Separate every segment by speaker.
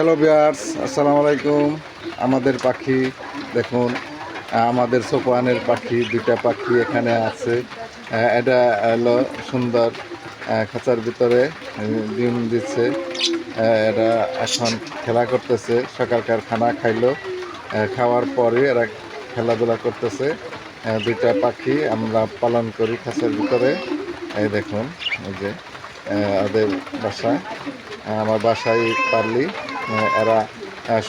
Speaker 1: Hello বিয়ার্স আসসালামু আলাইকুম আমাদের পাখি, দেখুন, আমাদের সোপানের পাখি, দুইটা পাখি এখানে আছে। এটা হলো সুন্দর খাঁচার ভিতরে ডিম দিচ্ছে। এরা এখন খেলা করতেছে। সকালকার খানা খাইলো। খাওয়ার পরে এরা খেলাধুলা করতেছে। দুইটা পাখি আমরা পালন করি খাঁচার ভিতরে। এই দেখুন যে ওদের বাসা। আমার বাসায় পারলি। এরা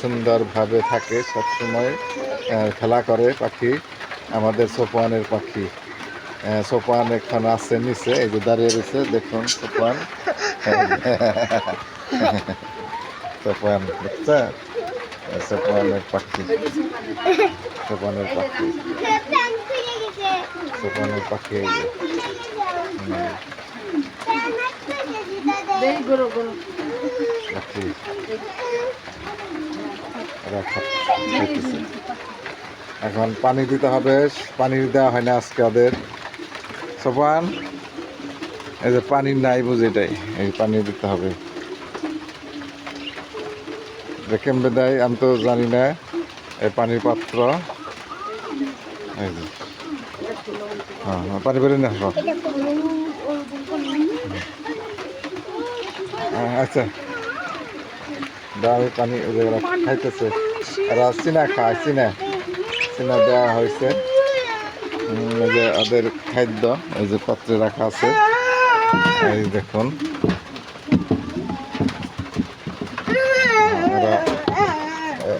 Speaker 1: সুন্দরভাবে থাকে সবসময় খেলা করে পাখি, আমাদের সোপানের পাখি। সোপান এখন আছে নিচে, এই যে দাঁড়িয়ে রয়েছে, দেখুন সোপান সোপান সোপানের পাখি। সোপানের পাখি। সোপানের পাখি এই যে। এখন পানি দিতে হবে পানি দেওয়া হয় না আজকে ওদের। সোপান এই যে পানি নাই বুঝে এটাই এই পানি দিতে হবে। কেমবে দেয় আমি তো জানি না এই পানির পাত্র। এই যে। হ্যাঁ হ্যাঁ, পানি বেরিয়ে না হ্যাঁ, আচ্ছা। দামি পানি খাইতেছে। এরা চিনা খায়, চিনা। চিনা দেওয়া হয়েছে। যে ওদের খাদ্য, এই যে পাত্রে রাখা আছে। এই দেখুন।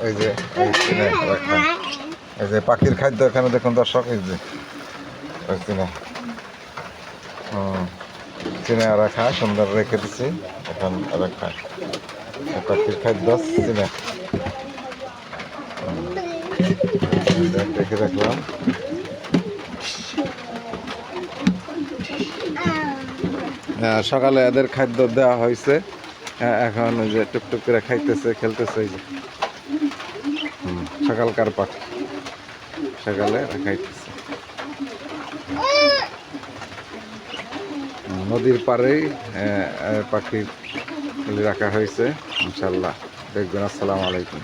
Speaker 1: এই যে এই যে পাখির খাদ্য এখানে দেখুন দর্শক, এই যে চিনা। চিনা রাখা সুন্দর রেখে দিছি। এখন ওরা পাখির খাদ্য হ্যাঁ, সকালে এদের খাদ্য দেওয়া হয়েছে। হ্যাঁ, এখন ওই যে টুকটুক করে খাইতেছে খেলতেছে যে। সকালকার পাখি সকালে খাইতেছে। নদীর পাড়েই আহ, আহ, পাখি রাখা হয়েছে ইনশাল্লাহ দেখবেন আসসালামু আলাইকুম।